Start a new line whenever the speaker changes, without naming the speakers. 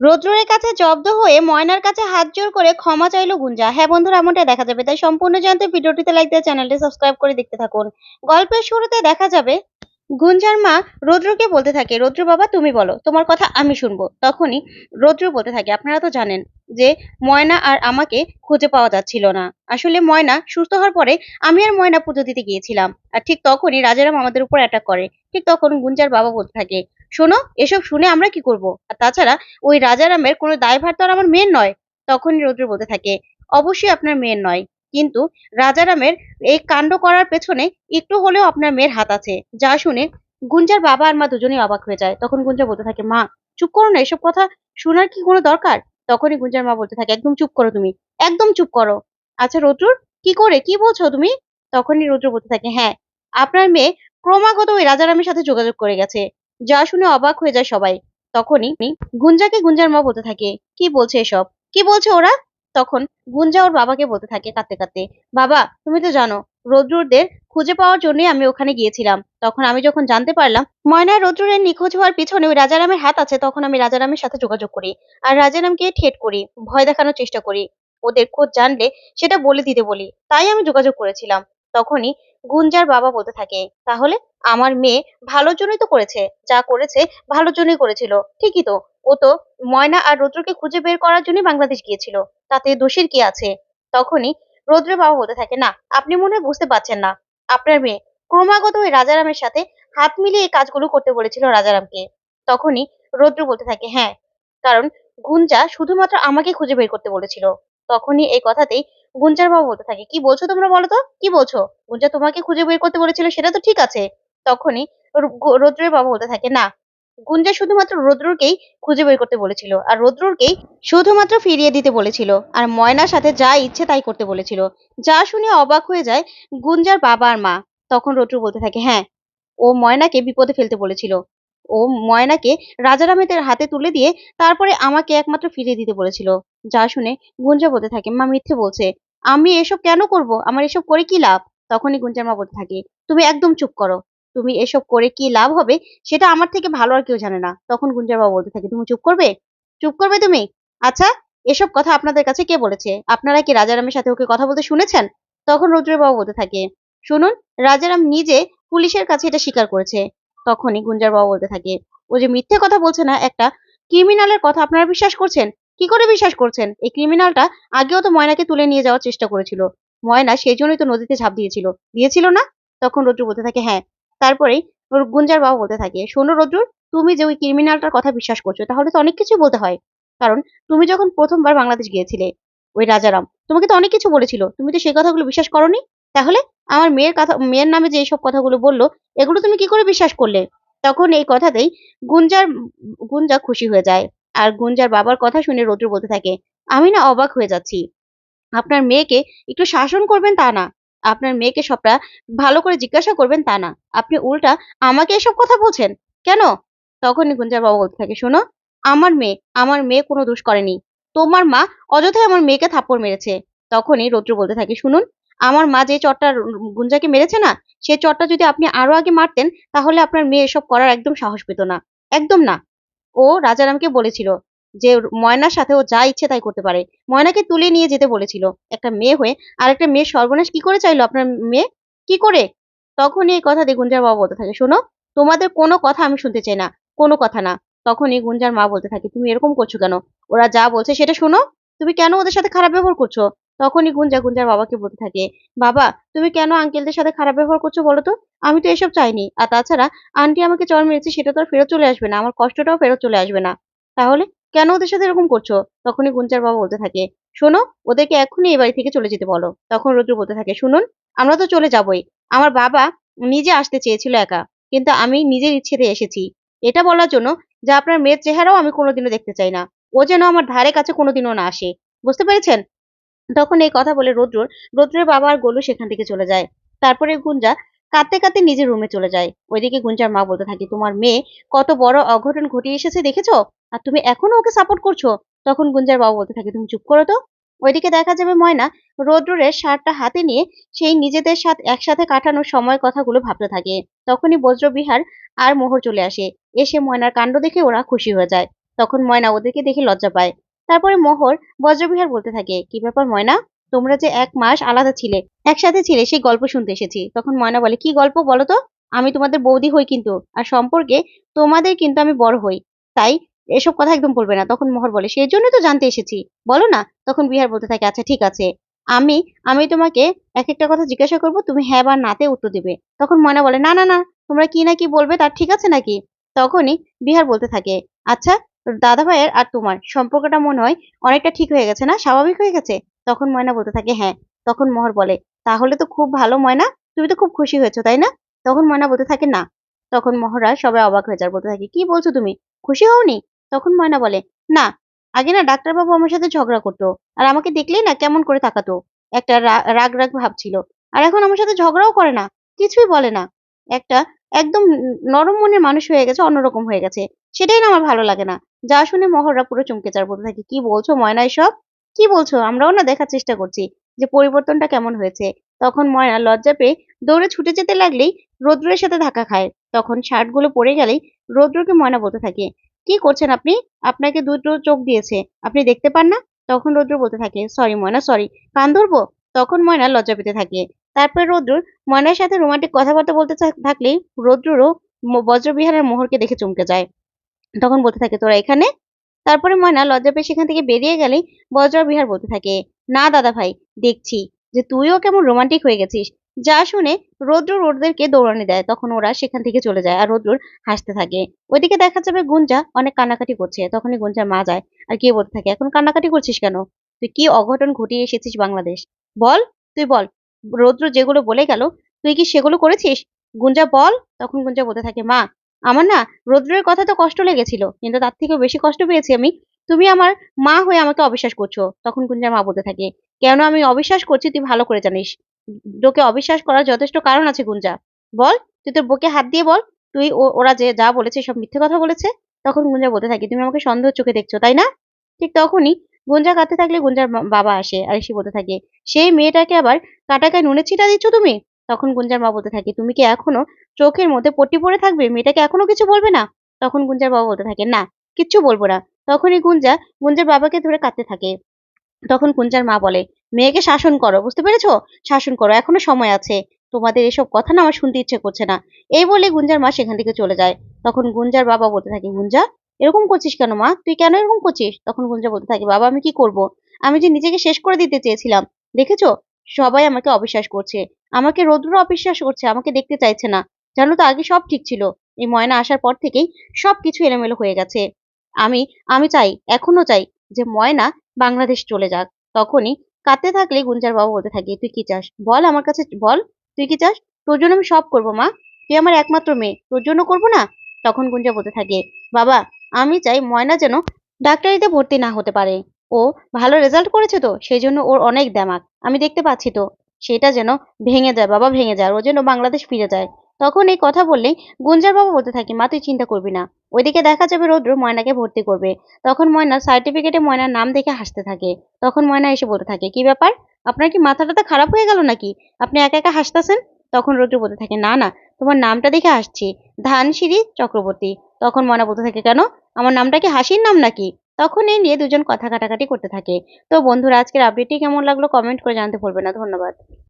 রৌদ্রের কাছে জব্দ হয়ে ময়নার কাছে হাত জোর করে ক্ষমা চাইলো গুঞ্জা। হ্যাঁ বন্ধুরা, এমনটাই দেখা যাবে তাই সম্পূর্ণ জানতে ভিডিওটিতে লাইক দিয়ে চ্যানেলটি সাবস্ক্রাইব করে দেখতে থাকুন। গল্পের শুরুতে দেখা যাবে, গুঞ্জার মা রৌদ্রকে বলতে থাকে, রৌদ্র বাবা, তুমি বলো, তোমার কথা আমি শুনব। তখনই রৌদ্র বলতে থাকে, আপনারা তো জানেন যে ময়না আর আমাকে খুঁজে পাওয়া যাচ্ছিল না। আসলে ময়না সুস্থ হওয়ার পরে আমি আর ময়না পুজো দিতে গিয়েছিলাম। আর ঠিক তখনই রাজারাম আমাদের উপর অ্যাটাক করে। ঠিক তখন গুঞ্জার বাবা বলতে থাকে শোনো, এসব শুনে আমরা কি করব? আর তাছাড়া ওই রাজারামের কোনো দায়ভার তো আর আমার মেয়ের নয়, তখনই রৌদ্র বলতে থাকে। অবশ্যই আপনার মেয়ের নয়, কিন্তু রাজারামের এই কাণ্ড করার পেছনে একটু হলেও আপনার মেয়ের হাত আছে। যা শুনে গুঞ্জার বাবা আর মা দুজনেই অবাক হয়ে যায়। তখন গুঞ্জা বলতে থাকে, মা, চুপ করো না, এসব কথা শোনার কি কোনো দরকার? তখনই গুঞ্জার মা বলতে থাকে, একদম চুপ করো তুমি, একদম চুপ করো। আচ্ছা রৌদ্র কি করে, কি বলছো তুমি? তখনই রৌদ্র বলতে থাকে হ্যাঁ আপনার মেয়ে ক্রমাগত ওই রাজারামের সাথে যোগাযোগ করে গেছে। যা শুনে অবাক হয়ে যায় সবাই। তখনই গুঞ্জাকে গুঞ্জার মা বলতে থাকে, কি বলছে এসব? কি বলছে ওরা? তখন গুঞ্জা ওর বাবাকে বলতে থাকে কাঁদতে কাঁদতে, বাবা, তুমি তো জানো রৌদ্রদের খুঁজে পাওয়ার জন্যই আমি ওখানে গিয়েছিলাম। তখন আমি যখন জানতে পারলাম ময়না রৌদ্রের নিখোঁজ হওয়ার পিছনে ওই রাজারামের হাত আছে, তখন আমি রাজারামের সাথে যোগাযোগ করি আর রাজারামকে ঠেট করি, ভয় দেখানোর চেষ্টা করি। ওদের খোঁজ জানলে সেটা বলে দিতে বলি। তাই আমি যোগাযোগ করেছিলাম। তখনই গুঞ্জার বাবা বলতে থাকে, তাহলে আমার মেয়ে ভালোর জন্যই তো করেছে, যা করেছে ভালোর জন্যই করেছিল। ঠিকই তো, ও তো ময়না আর রৌদ্রকে খুঁজে বের করার জন্যই বাংলাদেশ গিয়েছিল, তাতে দোষের কি আছে? তখনই রৌদ্রের বাবা বলতে থাকে, না, আপনি মনে বুঝতে পারছেন না। আপনার মেয়ে ক্রমাগত ওই রাজারামের সাথে হাত মিলিয়ে এই কাজগুলো করতে বলেছিল রাজারামকে। তখনই রৌদ্র বলতে থাকে হ্যাঁ কারণ গুঞ্জা শুধুমাত্র আমাকে খুঁজে বের করতে বলেছিল। তখনই এই কথাতেই গুঞ্জার বাবা বলতে থাকে, কি বলছো তোমরা বলো তো? কি বলছো? গুঞ্জা তোমাকে খুঁজে বের করতে বলেছিল, সেটা তো ঠিক আছে। তখনই রৌদ্রের বাবা বলতে থাকে, না, গুঞ্জা শুধুমাত্র রৌদ্রকেই খুঁজে বের করতে বলেছিল, আর রৌদ্রকেই শুধুমাত্র ফিরিয়ে দিতে বলেছিল, আর ময়নার সাথে যা ইচ্ছে তাই করতে বলেছিল। যা শুনে অবাক হয়ে যায় গুঞ্জার বাবা আর মা। তখন রৌদ্র বলতে থাকে হ্যাঁ ও ময়নাকে বিপদে ফেলতে বলেছিল। ও ময়নাকে রাজারামের হাতে তুলে দিয়ে তারপরে আমাকে একমাত্র ফিরিয়ে দিতে বলেছিল। যা শুনে গুঞ্জা বলতে থাকে, মা মিথ্যে বলছে। আমি এসব কেন করব? আমার এসব করে কি লাভ? তখনই গুঞ্জার মা বলতে থাকে, তুমি একদম চুপ করো। তুমি এসব করে কি লাভ হবে সেটা আমার থেকে ভালো আর কেউ জানে না। তখন গুঞ্জার বাবা বলতে থাকে, তুমি চুপ করবে? চুপ করবে তুমি? আচ্ছা এসব কথা আপনাদের কাছে কে বলেছে? আপনারা কি রাজারামের সাথে ওকে কথা বলতে শুনেছেন? তখন রৌদ্রের বাবা বলতে থাকে, শুনুন, রাজারাম নিজে পুলিশের কাছে এটা স্বীকার করেছে। তখনই গুঞ্জার বাবা বলতে থাকে, ও যে মিথ্যে কথা বলছে না, একটা ক্রিমিনালের কথা আপনারা বিশ্বাস করছেন? কি করে বিশ্বাস করছেন? এই ক্রিমিনালটা আগেও তো ময়নাকে তুলে নিয়ে যাওয়ার চেষ্টা করেছিল। ময়না সেই জন্যই তো নদীতে ঝাঁপ দিয়েছিল। দিয়েছিল না? তখন রৌদ্র বলতে থাকে হ্যাঁ। তারপরেই গুঞ্জার বাবা বলতে থাকে, শোনো রৌদ্র তুমি যে ওই ক্রিমিনালটার কথা বিশ্বাস করছ, তাহলে তো অনেক কিছু বলতে হয়। কারণ তুমি যখন প্রথমবার বাংলাদেশ গিয়েছিলে, ওই রাজারাম, তোমাকে তো অনেক কিছু বলেছিল। তুমি তো সেই কথাগুলো বিশ্বাস করনি? তাহলে আমার মেয়ের কথা, মেয়ের নামে যে এইসব কথাগুলো বলল, এগুলো তুমি কি করে বিশ্বাস করলে? তখন এই কথাতেই গুঞ্জার, গুঞ্জা খুশি হয়ে যায়। আর গুঞ্জার বাবার কথা শুনে রৌদ্র বলতে থাকে, আমি না অবাক হয়ে যাচ্ছি। আপনার মেয়েকে একটু শাসন করবেন তা না। আপনার মেয়েকে সবটা ভালো করে জিজ্ঞাসা করবেন তা না। আপনি উল্টা আমাকে এসব কথা বলছেন? কেন? তখনই গুঞ্জার বাবা বলতে থাকে, শোনো, আমার মেয়ে আমার মেয়ে কোনো দোষ করেনি। তোমার মা অযথাই আমার মেয়েকে থাপ্পড় মেরেছে। তখনই রৌদ্র বলতে থাকে, শুনুন আমার মা যে চটটা গুঞ্জাকে মেরেছে না সেই চটটা যদি আপনি আরও আগে মারতেন, তাহলে আপনার মেয়ে এসব করার একদম সাহস পেত না। একদম না। ও রাজারামকে বলেছিল যে, ময়নার সাথে ও যা ইচ্ছে তাই করতে পারে। ময়নাকে তুলে নিয়ে যেতে বলেছিল একটা মেয়ে হয়ে। আর একটা মেয়ের সর্বনাশ কি করে চাইলো আপনার মেয়ে? কি করে? তখনই এই কথা দিয়ে গুঞ্জার বাবা বলতে থাকে, শোনো, তোমাদের কোনো কথা আমি শুনতে চাই না, কোনো কথা না। তখনই গুঞ্জার মা বলতে থাকে, তুমি এরকম করছ কেন? ওরা যা বলছে সেটা শোনো। তুমি কেন ওদের সাথে খারাপ ব্যবহার করছ? তখনই গুঞ্জা গুঞ্জার বাবাকে বলতে থাকে, বাবা, তুমি কেন আঙ্কেলদের সাথে খারাপ ব্যবহার করছ বলো তো? আমি তো এসব চাইনি। আর তাছাড়া আন্টি আমাকে চর মেরেছে, সেটা তো আর ফেরত চলে আসবে না। আমার কষ্টটাও ফেরত চলে আসবে না। তাহলে কেন ওদের সাথে এরকম করছ? তখনই গুঞ্জার বাবা বলতে থাকে, শোনো, ওদেরকে এক্ষুনি এই বাড়ি থেকে চলে যেতে বলো। তখন রুদ্র বলতে থাকে, শুনুন, আমরা তো চলে যাবই। আমার বাবা নিজে আসতে চেয়েছিল একা, কিন্তু আমি নিজের ইচ্ছেতে এসেছি। এটা বলার জন্য যে আপনার মেয়ের চেহারাও আমি কোনোদিনও দেখতে চাই না। ও যেন আমার ধারে কাছে কোনোদিনও না আসে। বুঝতে পেরেছেন? তখন এই কথা বলে রৌদ্র রৌদ্রের বাবা আর গোলু সেখান থেকে চলে যায়। তারপরে গুঞ্জা কাঁদতে কাঁদতে নিজের রুমে চলে যায়। ওইদিকে গুঞ্জার মা বলতে থাকে, তোমার মেয়ে কত বড় অঘটন ঘটিয়ে এসেছে দেখেছ? আর তুমি এখনও ওকে সাপোর্ট করছ? তখন গুঞ্জার বাবা বলতে থাকে, তুমি চুপ করো তো। ওইদিকে দেখা যাবে ময়না রৌদ্রের শার্টটা হাতে নিয়ে সেই নিজেদের সাথে একসাথে কাটানোর সময় কথাগুলো ভাবতে থাকে। তখনই বজ্রবিহার আর মোহর চলে আসে। এসে ময়নার কাণ্ড দেখে ওরা খুশি হয়ে যায়। তখন ময়না ওদেরকে দেখে লজ্জা পায়। তারপরে মোহর বজ্রবিহার বলতে থাকে, কি ব্যাপার ময়না? তোমরা যে এক মাস আলাদা ছিলে, একসাথে ছিলে সেই গল্প শুনতে এসেছি। তখন ময়না বলে, কি গল্প বলো তো? আমি তোমাদের বৌদি হই কিন্তু, আর সম্পর্কে তোমাদের কিন্তু আমি বড় হই, তাই এসব কথা একদম বলবে না। তখন মোহর বলে সেই জন্য তো জানতে এসেছি। বলো না? তখন বিহার বলতে থাকে আচ্ছা ঠিক আছে। আমি আমি তোমাকে এক একটা কথা জিজ্ঞাসা করব, তুমি হ্যাঁ বা নাতে উত্তর দিবে। তখন ময়না বলে, না না না, তোমরা কি না কি বলবে তার ঠিক আছে নাকি? তখনই বিহার বলতে থাকে আচ্ছা দাদা ভাইয়ের আর তোমার। সম্পর্কটা মনে হয় অনেকটা ঠিক হয়ে গেছে না? স্বাভাবিক হয়ে গেছে? তখন ময়না বলতে থাকে হ্যাঁ। তখন মোহর বলে, তাহলে তো খুব ভালো ময়না, তুমি তো খুব খুশি হয়েছো, তাই না? তখন ময়না বলতে থাকে, না। তখন মোহরা সবাই অবাক হয়ে যায়, বলতে থাকে, কি বলছো তুমি? খুশি হওনি? তখন ময়না বলে, না, আগে না ডাক্তারবাবু আমার সাথে ঝগড়া করতো, আর আমাকে দেখলেই না কেমন করে তাকাতো। একটা রাগ রাগ ভাব ছিল। আর এখন আমার সাথে ঝগড়াও করে না, কিছুই বলে না। একটা একদম নরম মনের মানুষ হয়ে গেছে, অন্যরকম হয়ে গেছে। সেটাই না আমার ভালো লাগে না। যা শুনে মহররা পুরো চমকে যার বলতে থাকে, কি বলছো ময়না এসব? কি বলছো? আমরাও না দেখার চেষ্টা করছি যে পরিবর্তনটা কেমন হয়েছে। তখন ময়না লজ্জা পেয়ে দৌড়ে ছুটে যেতে লাগলেই রৌদ্রের সাথে ধাক্কা খায়। তখন শার্টগুলো পড়ে গেলেই রৌদ্রকে ময়না বলতে থাকে, কি করছেন আপনি? আপনাকে দুটো চোখ দিয়েছে। আপনি দেখতে পান না? তখন রৌদ্র বলতে থাকে, সরি ময়না, সরি। কান ধরবো? তখন ময়না লজ্জা পেতে থাকে। তারপর রৌদ্র ময়নার সাথে রোমান্টিক কথাবার্তা বলতে থাকলেই রৌদ্ররও বজ্রবিহারের মোহরকে দেখে চমকে যায়। তখন বলতে থাকে, তোরা এখানে? তারপরে ময়না লজ্জা পেয়ে সেখান থেকে বেরিয়ে গেলেই বজ্রবিহার বলতে থাকে, না দাদা ভাই, দেখছি যে তুইও কেমন রোমান্টিক হয়ে গেছিস। যা শুনে রৌদ্র রোদদেরকে দৌড়ানি দেয়, তখন ওরা সেখান থেকে চলে যায় আর রৌদ্র হাসতে থাকে। ওইদিকে দেখা যাবে গুঞ্জা অনেক কান্নাকাটি করছে, তখনই গুঞ্জার মা যায় আর কি বলতে থাকে, এখন কান্নাকাটি করছিস কেন? তুই কি অঘটন ঘটিয়ে এসেছিস বাংলাদেশ? বল, তুই বল, রৌদ্র যেগুলো বলে গেল, তুই কি সেগুলো করেছিস? গুঞ্জা, বল। তখন গুঞ্জা বলতে থাকে, মা আমার না রৌদ্রের কথা তো কষ্ট লেগেছিল, কিন্তু তার থেকেও বেশি কষ্ট পেয়েছি আমি। তুমি আমার মা হয়ে আমাকে অবিশ্বাস করছ, তখন গুঞ্জার মা বলতে থাকে, কেন আমি অবিশ্বাস করছি তুই ভালো করে জানিস? তোকে অবিশ্বাস করার যথেষ্ট কারণ আছে গুঞ্জা বল, তুই তোর বুকে হাত দিয়ে বল, তুই ওরা যে যা বলেছে সব মিথ্যে কথা বলেছে? তখন গুঞ্জা বলতে থাকে, তুমি আমাকে সন্দেহ চোখে দেখছ, তাই না? ঠিক তখনই গুঞ্জা কাঁদতে থাকলে গুঞ্জার বাবা আসে আর এসে বলতে থাকে, সেই মেয়েটাকে আবার কাটাকায় নুনে ছিটা দিচ্ছ তুমি? তখন গুঞ্জার মা বলতে থাকে, তুমি কি এখনও চোখের মধ্যে পট্টি পরে থাকবে? মেয়েটাকে এখনও কিছু বলবে না? তখন গুঞ্জার বাবা বলতে থাকে, না, কিচ্ছু বলব না। তখনই গুঞ্জা, গুঞ্জার বাবাকে ধরে কাঁদতে থাকে। তখন গুঞ্জার মা বলে, মেয়েকে শাসন করো, বুঝতে পেরেছ? শাসন করো, এখনও সময় আছে। তোমাদের এসব কথা না আমার শুনতে ইচ্ছে করছে না। এই বলে গুঞ্জার মা সেখান থেকে চলে যায়। তখন গুঞ্জার বাবা বলতে থাকে, গুঞ্জা, এরকম করছিস কেন মা? তুই কেন এরকম করছিস? তখন গুঞ্জা বলতে থাকে, বাবা, আমি কি করব? আমি যে নিজেকে শেষ করে দিতে চেয়েছিলাম, দেখেছ? সবাই আমাকে অবিশ্বাস করছে। আমাকে রৌদ্র অবিশ্বাস করছে, আমাকে দেখতে চাইছে না। জানো তো, আগে সব ঠিক ছিল। এই ময়না আসার পর থেকেই সব কিছু এলোমেলো হয়ে গেছে। আমি আমি চাই এখনও চাই যে ময়না বাংলাদেশ চলে যাক। তখনই কাঁদতে থাকলে গুঞ্জার বাবা বলতে থাকে, তুই কি চাস? বল আমার কাছে, বল, তুই কি চাস? তোর জন্য আমি সব করব, মা। তুই আমার একমাত্র মেয়ে, তোর জন্য করব না? তখন গুঞ্জা বলতে থাকে, বাবা, আমি চাই ময়না যেন ডাক্তারিতে ভর্তি না হতে পারে। ও ভালো রেজাল্ট করেছে তো? সেই জন্য ওর অনেক দেমাক আমি দেখতে পাচ্ছি তো, সেটা যেন ভেঙে যায়, বাবা ভেঙে যায় ও যেন বাংলাদেশ ফিরে যায়। তখন এই কথা বললেই গুঞ্জার বাবা বলতে থাকে, মা, তুই চিন্তা করবি না। ওইদিকে দেখা যাবে রৌদ্র ময়নাকে ভর্তি করবে। তখন ময়না সার্টিফিকেটে ময়নার নাম দেখে হাসতে থাকে। তখন ময়না এসে বলতে থাকে, কি ব্যাপার? আপনার কি মাথাটা তো খারাপ হয়ে গেল নাকি? আপনি একা একা হাসতেছেন? তখন রৌদ্র বলতে থাকে, না না, তোমার নামটা দেখে হাসছি। ধানসিঁড়ি চক্রবর্তী। তখন ময়না বলতে থাকে, কেন? আমার নামটা কি হাসির নাম নাকি? তখন এই নিয়ে দুজন কথা কাটাকাটি করতে থাকে। তো বন্ধুরা, আজকের আপডেটটি কেমন লাগল? কমেন্ট করে জানতে ভুলবে না। ধন্যবাদ।